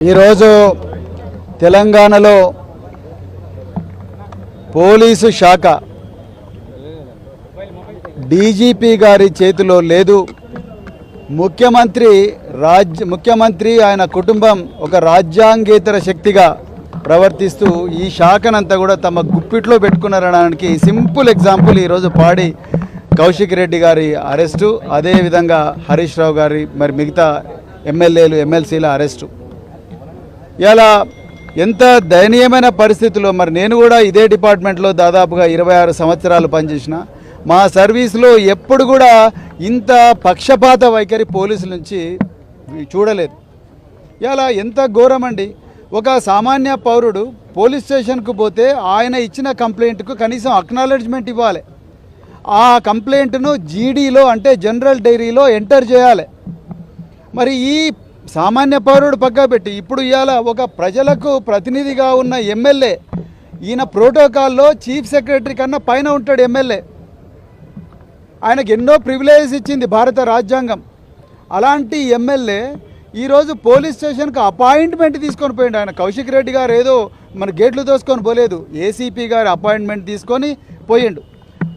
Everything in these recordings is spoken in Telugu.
ఈరోజు తెలంగాణలో పోలీసు శాఖ డీజీపీ గారి చేతిలో లేదు. ముఖ్యమంత్రి రాజ్య ముఖ్యమంత్రి ఆయన కుటుంబం ఒక రాజ్యాంగేతర శక్తిగా ప్రవర్తిస్తూ ఈ శాఖనంతా కూడా తమ గుప్పిట్లో పెట్టుకున్నారనడానికి సింపుల్ ఎగ్జాంపుల్ ఈరోజు పాడి కౌశిక్ రెడ్డి గారి అరెస్టు అదేవిధంగా హరీష్ రావు గారి మరి మిగతా ఎమ్మెల్యేలు ఎమ్మెల్సీల అరెస్టు. ఇలా ఎంత దయనీయమైన పరిస్థితుల్లో మరి నేను కూడా ఇదే డిపార్ట్మెంట్లో దాదాపుగా ఇరవై ఆరు సంవత్సరాలు పనిచేసిన. మా సర్వీస్లో ఎప్పుడు కూడా ఇంత పక్షపాత వైఖరి పోలీసుల నుంచి చూడలేదు. ఇలా ఎంత ఘోరం అండి ఒక సామాన్య పౌరుడు పోలీస్ స్టేషన్కు పోతే ఆయన ఇచ్చిన కంప్లైంట్కు కనీసం అక్నాలెడ్జ్మెంట్ ఇవ్వాలి. ఆ కంప్లైంట్ను జీడీలో అంటే జనరల్ డైరీలో ఎంటర్ చేయాలి. మరి ఈ సామాన్య పౌరుడు పక్క పెట్టి ఇప్పుడు ఇవాళ ఒక ప్రజలకు ప్రతినిధిగా ఉన్న ఎమ్మెల్యే ఈయన ప్రోటోకాల్లో చీఫ్ సెక్రటరీ కన్నా పైన ఉంటాడు ఎమ్మెల్యే. ఆయనకు ఎన్నో ప్రివిలేజెస్ ఇచ్చింది భారత రాజ్యాంగం. అలాంటి ఎమ్మెల్యే ఈరోజు పోలీస్ స్టేషన్కి అపాయింట్మెంట్ తీసుకొని పోయిండు. ఆయన కౌశిక్ రెడ్డి గారు ఏదో మన గేట్లు తోసుకొని పోలేదు. ఏసీపీ గారి అపాయింట్మెంట్ తీసుకొని పోయిండు.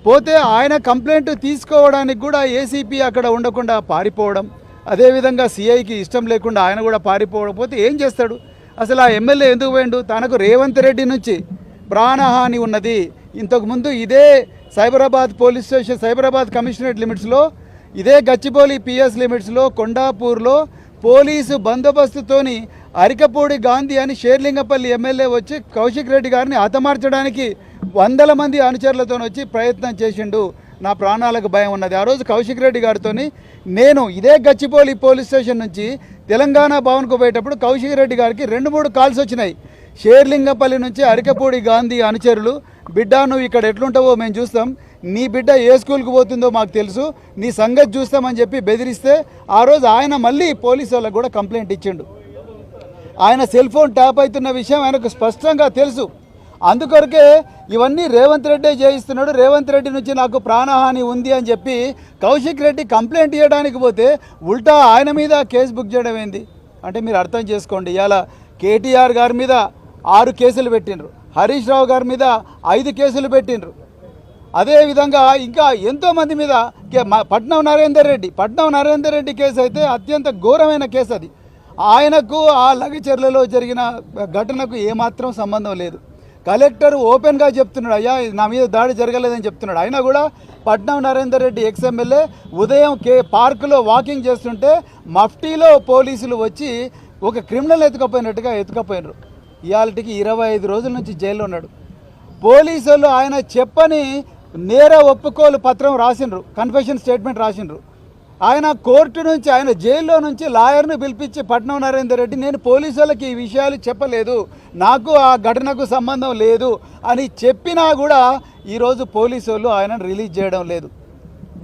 పోతే ఆయన కంప్లైంట్ తీసుకోవడానికి కూడా ఏసీపీ అక్కడ ఉండకుండా పారిపోవడం అదేవిధంగా సిఐకి ఇష్టం లేకుండా ఆయన కూడా పారిపోకపోతే ఏం చేస్తాడు? అసలు ఆ ఎమ్మెల్యే ఎందుకు పోయిండు? తనకు రేవంత్ రెడ్డి నుంచి ప్రాణహాని ఉన్నది. ఇంతకుముందు ఇదే Cyberabad police station Cyberabad commissionerate లిమిట్స్లో ఇదే గచ్చిబౌలి పిఎస్ లిమిట్స్లో కొండాపూర్లో పోలీసు బందోబస్తుతోని అరికపూడి గాంధీ అని షేర్లింగపల్లి ఎమ్మెల్యే వచ్చి కౌశిక్ రెడ్డి గారిని హతమార్చడానికి వందల మంది అనుచరులతో వచ్చి ప్రయత్నం చేసిండు. నా ప్రాణాలకు భయం ఉన్నది. ఆ రోజు కౌశిక్ రెడ్డి గారితో నేను ఇదే గచ్చిపోలి పోలీస్ స్టేషన్ నుంచి తెలంగాణ భవన్కు పోయేటప్పుడు కౌశిక్ రెడ్డి గారికి రెండు మూడు కాల్స్ వచ్చినాయి. షేర్లింగపల్లి నుంచి అరికపూడి గాంధీ అనుచరులు బిడ్డ నువ్వు ఇక్కడ ఎట్లుంటావో మేము చూస్తాం. నీ బిడ్డ ఏ స్కూల్కి పోతుందో మాకు తెలుసు. నీ సంగతి చూస్తామని చెప్పి బెదిరిస్తే ఆ రోజు ఆయన మళ్ళీ పోలీసు వాళ్ళకు కూడా కంప్లైంట్ ఇచ్చిండు. ఆయన సెల్ ఫోన్ ట్యాప్ అవుతున్న విషయం ఆయనకు స్పష్టంగా తెలుసు. అందుకొరకే ఇవన్నీ రేవంత్ రెడ్డే చేయిస్తున్నాడు. రేవంత్ రెడ్డి నుంచి నాకు ప్రాణహాని ఉంది అని చెప్పి కౌశిక్ రెడ్డి కంప్లైంట్ ఇవ్వడానికి పోతే ఉల్టా ఆయన మీద కేసు బుక్ చేయడం ఏంది? అంటే మీరు అర్థం చేసుకోండి. ఇవాళ కేటీఆర్ గారి మీద ఆరు కేసులు పెట్టిండ్రు. హరీష్ రావు గారి మీద ఐదు కేసులు పెట్టిండ్రు. అదేవిధంగా ఇంకా ఎంతోమంది మీద పట్నం నరేందర్ రెడ్డి పట్నం నరేందర్ రెడ్డి కేసు అయితే అత్యంత ఘోరమైన కేసు అది. ఆయనకు ఆ లగచర్లలో జరిగిన ఘటనకు ఏమాత్రం సంబంధం లేదు. కలెక్టర్ ఓపెన్గా చెప్తున్నాడు అయ్యా నా మీద దాడి జరగలేదని చెప్తున్నాడు. అయినా కూడా పట్నం నరేందర్ రెడ్డి ఎక్స్ ఎమ్మెల్యే ఉదయం కే పార్కులో వాకింగ్ చేస్తుంటే మఫ్టీలో పోలీసులు వచ్చి ఒక క్రిమినల్ ఎత్తుకపోయినట్టుగా ఎత్తుకపోయినారు. ఇవాళకి ఇరవై ఐదు రోజుల నుంచి జైల్లో ఉన్నాడు. పోలీసులు ఆయన చెప్పని నేర ఒప్పుకోలు పత్రం రాసిండ్రు కన్ఫెషన్ స్టేట్మెంట్ రాసిండ్రు. ఆయన కోర్టు నుంచి ఆయన జైల్లో నుంచి లాయర్ను పిలిపించి పట్నం నరేందర్ రెడ్డి నేను పోలీసు వాళ్ళకి ఈ విషయాలు చెప్పలేదు నాకు ఆ ఘటనకు సంబంధం లేదు అని చెప్పినా కూడా ఈరోజు పోలీసు వాళ్ళు ఆయనను రిలీజ్ చేయడం లేదు.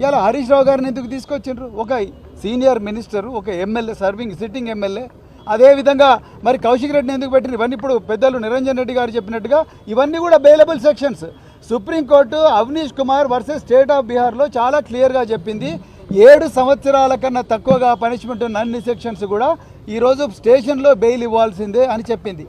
ఇలా హరీష్ రావు గారిని ఎందుకు తీసుకొచ్చిండ్రు? ఒక సీనియర్ మినిస్టర్ ఒక ఎమ్మెల్యే సర్వింగ్ సిట్టింగ్ ఎమ్మెల్యే. అదేవిధంగా మరి కౌశిక్ రెడ్డిని ఎందుకు పెట్టిన ఇవన్నీ ఇప్పుడు పెద్దలు నిరంజన్ రెడ్డి గారు చెప్పినట్టుగా ఇవన్నీ కూడా bailable sections supreme court Avnish Kumar versus state of బీహార్లో చాలా క్లియర్గా చెప్పింది. ఏడు సంవత్సరాల కన్నా తక్కువగా పనిష్మెంట్ ఉన్న అన్ని సెక్షన్స్ కూడా ఈరోజు స్టేషన్లో బెయిల్ ఇవ్వాల్సిందే అని చెప్పింది.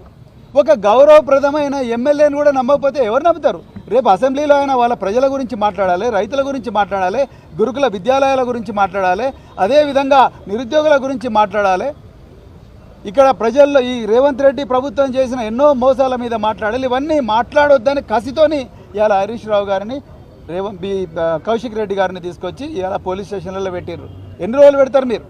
ఒక గౌరవప్రదమైన ఎమ్మెల్యేని కూడా నమ్మకపోతే ఎవరు నమ్ముతారు? రేపు అసెంబ్లీలో అయినా వాళ్ళ ప్రజల గురించి మాట్లాడాలి రైతుల గురించి మాట్లాడాలి గురుకుల విద్యాలయాల గురించి మాట్లాడాలి అదేవిధంగా నిరుద్యోగుల గురించి మాట్లాడాలి. ఇక్కడ ప్రజల్లో ఈ రేవంత్ రెడ్డి ప్రభుత్వం చేసిన ఎన్నో మోసాల మీద మాట్లాడాలి. ఇవన్నీ మాట్లాడొద్దని కసితోని ఇవాళ హరీష్ రావు గారిని రేవంత్ బి కౌశిక్ రెడ్డి గారిని తీసుకొచ్చి ఇలా పోలీస్ స్టేషన్లలో పెట్టిర్రు. ఎన్ని రోజులు పెడతారు మీరు?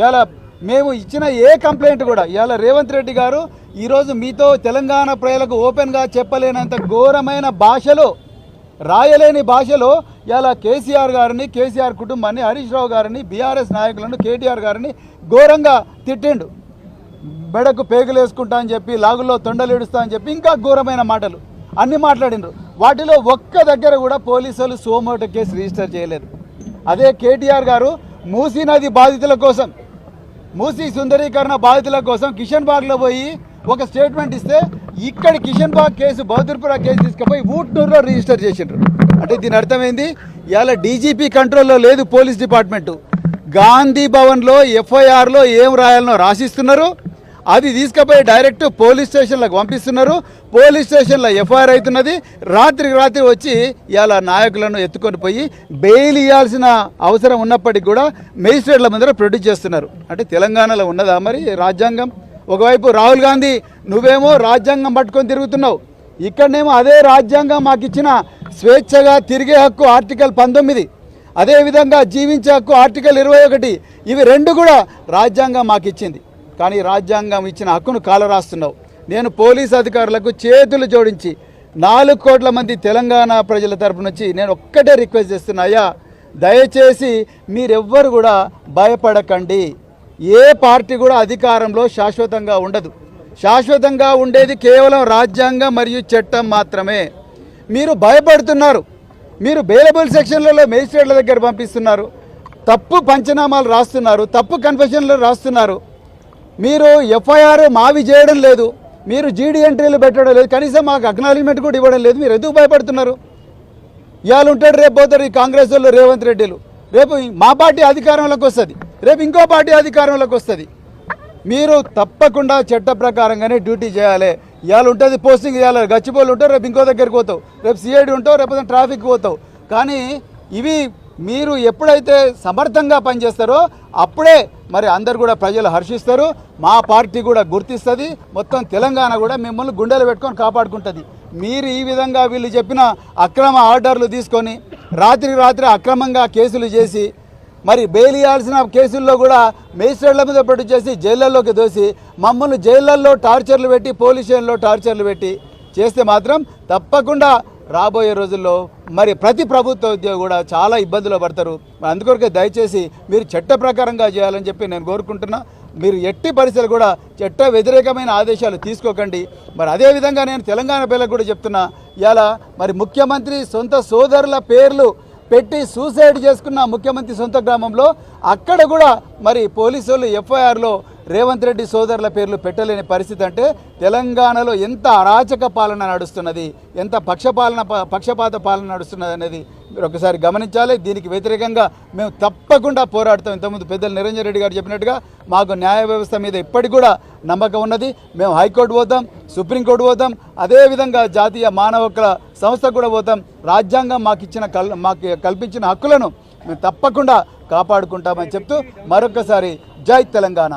ఇలా మేము ఇచ్చిన ఏ కంప్లైంట్ కూడా ఇవాళ రేవంత్ రెడ్డి గారు ఈరోజు మీతో తెలంగాణ ప్రజలకు ఓపెన్గా చెప్పలేనంత ఘోరమైన భాషలో రాయలేని భాషలో ఇలా కేసీఆర్ గారిని కేసీఆర్ కుటుంబాన్ని హరీష్ రావు గారిని బీఆర్ఎస్ నాయకులను కేటీఆర్ గారిని ఘోరంగా తిట్టిండు. బెడకు పేగులు వేసుకుంటా అని చెప్పి లాగుల్లో తొండలేడుస్తా అని చెప్పి ఇంకా ఘోరమైన మాటలు. అన్ని మాట్లాడినారు. వాటిలో ఒక్క దగ్గర కూడా పోలీసులు సోమోట కేసు రిజిస్టర్ చేయలేదు. అదే కేటీఆర్ గారు మూసీ నది బాధితుల కోసం మూసీ సుందరీకరణ బాధితుల కోసం కిషన్ బాగ్లో పోయి ఒక స్టేట్మెంట్ ఇస్తే ఇక్కడ కిషన్ బాగ్ కేసు బహదూర్పురా కేసు తీసుకుపోయి ఊట్నూరులో రిజిస్టర్ చేసిండ్రు. అంటే దీని అర్థమైంది ఇవాళ డీజీపీ కంట్రోల్లో లేదు పోలీస్ డిపార్ట్మెంటు. గాంధీ భవన్లో ఎఫ్ఐఆర్లో ఏం రాయాలనో రాసిస్తున్నారు. అది తీసుకుపోయి డైరెక్ట్ పోలీస్ స్టేషన్లకు పంపిస్తున్నారు. పోలీస్ స్టేషన్లో ఎఫ్ఐఆర్ అవుతున్నది. రాత్రికి రాత్రి వచ్చి ఇలా నాయకులను ఎత్తుకొని పోయి బెయిల్ ఇవ్వాల్సిన అవసరం ఉన్నప్పటికీ కూడా మెజిస్ట్రేట్ల ముందర ప్రొడ్యూస్ చేస్తున్నారు. అంటే తెలంగాణలో ఉన్నదా మరి రాజ్యాంగం? ఒకవైపు రాహుల్ గాంధీ నువ్వేమో రాజ్యాంగం పట్టుకొని తిరుగుతున్నావు. ఇక్కడనేమో అదే రాజ్యాంగం మాకు ఇచ్చిన స్వేచ్ఛగా తిరిగే హక్కు ఆర్టికల్ పంతొమ్మిది. అదేవిధంగా జీవించే హక్కు ఆర్టికల్ ఇరవై ఒకటి. ఇవి రెండు కూడా రాజ్యాంగం మాకు ఇచ్చింది. కానీ రాజ్యాంగం ఇచ్చిన హక్కును కాలరాస్తున్నావు. నేను పోలీస్ అధికారులకు చేతులు జోడించి నాలుగు కోట్ల మంది తెలంగాణ ప్రజల తరపు నుంచి నేను ఒక్కటే రిక్వెస్ట్ చేస్తున్నా అయ్యా దయచేసి మీరెవ్వరు కూడా భయపడకండి. ఏ పార్టీ కూడా అధికారంలో శాశ్వతంగా ఉండదు. శాశ్వతంగా ఉండేది కేవలం రాజ్యాంగం మరియు చట్టం మాత్రమే. మీరు భయపడుతున్నారు. మీరు బెయిలబుల్ సెక్షన్లలో మేజిస్ట్రేట్ల దగ్గర పంపిస్తున్నారు. తప్పు పంచనామాలు రాస్తున్నారు. తప్పు కన్ఫెషన్లు రాస్తున్నారు. మీరు ఎఫ్ఐఆర్ మావి చేయడం లేదు మీరు జీడీ ఎంట్రీలు పెట్టడం లేదు కనీసం మాకు అక్నాలజ్మెంట్ కూడా ఇవ్వడం లేదు మీరు ఎందుకు భయపడుతున్నారు? ఇవాళ ఉంటాడు రేపు పోతారు ఈ కాంగ్రెస్ వాళ్ళు రేవంత్ రెడ్డిలు రేపు మా పార్టీ అధికారంలోకి వస్తుంది రేపు ఇంకో పార్టీ అధికారంలోకి వస్తుంది. మీరు తప్పకుండా చట్ట ప్రకారంగానే డ్యూటీ చేయాలి. ఇవాళ ఉంటుంది పోస్టింగ్ చేయాలి గచ్చిపోలు ఉంటావు రేపు ఇంకో దగ్గరికి పోతావు. రేపు సిఐడి ఉంటావు రేపు ట్రాఫిక్ పోతావు. కానీ ఇవి మీరు ఎప్పుడైతే సమర్థంగా పనిచేస్తారో అప్పుడే మరి అందరు కూడా ప్రజలు హర్షిస్తారు. మా పార్టీ కూడా గుర్తిస్తుంది. మొత్తం తెలంగాణ కూడా మిమ్మల్ని గుండెలు పెట్టుకొని కాపాడుకుంటుంది. మీరు ఈ విధంగా వీళ్ళు చెప్పిన అక్రమ ఆర్డర్లు తీసుకొని రాత్రి రాత్రి అక్రమంగా కేసులు చేసి మరి బెయిల్ ఇవ్వాల్సిన కేసుల్లో కూడా మేజిస్ట్రేట్ల మీద పెట్టి చేసి జైళ్ళల్లోకి దోసి మమ్మల్ని జైళ్ళల్లో టార్చర్లు పెట్టి పోలీస్ స్టేషన్లో టార్చర్లు పెట్టి చేస్తే మాత్రం తప్పకుండా రాబోయే రోజుల్లో మరి ప్రతి ప్రభుత్వ ఉద్యోగి కూడా చాలా ఇబ్బందులు పడతారు. మరి అందుకొరకే దయచేసి మీరు చట్ట ప్రకారంగా చేయాలని చెప్పి నేను కోరుకుంటున్నా. మీరు ఎట్టి పరిస్థితులు కూడా చట్ట వ్యతిరేకమైన ఆదేశాలు తీసుకోకండి. మరి అదేవిధంగా నేను తెలంగాణ పిల్లలకు కూడా చెప్తున్నా. ఇలా మరి ముఖ్యమంత్రి సొంత సోదరుల పేర్లు పెట్టి సూసైడ్ చేసుకున్న ముఖ్యమంత్రి సొంత గ్రామంలో అక్కడ కూడా మరి పోలీసు వాళ్ళు ఎఫ్ఐఆర్లో రేవంత్ రెడ్డి సోదరుల పేర్లు పెట్టలేని పరిస్థితి అంటే తెలంగాణలో ఎంత అరాచక పాలన నడుస్తున్నది ఎంత పక్షపాలన ప- పక్షపాత పాలన నడుస్తున్నది అనేది మీరు ఒకసారి గమనించాలి. దీనికి వ్యతిరేకంగా మేము తప్పకుండా పోరాడతాం. ఇంతకుముందు పెద్దలు నిరంజన్ రెడ్డి గారు చెప్పినట్టుగా మాకు న్యాయ వ్యవస్థ మీద ఇప్పటికి కూడా నమ్మకం ఉన్నది. మేము హైకోర్టు పోతాం సుప్రీంకోర్టు పోతాం అదేవిధంగా జాతీయ మానవ హక్కుల సంస్థ కూడా పోతాం. రాజ్యాంగం మాకు ఇచ్చిన కల్ మాకు కల్పించిన హక్కులను మేము తప్పకుండా కాపాడుకుంటామని చెప్తూ మరొకసారి జై తెలంగాణ.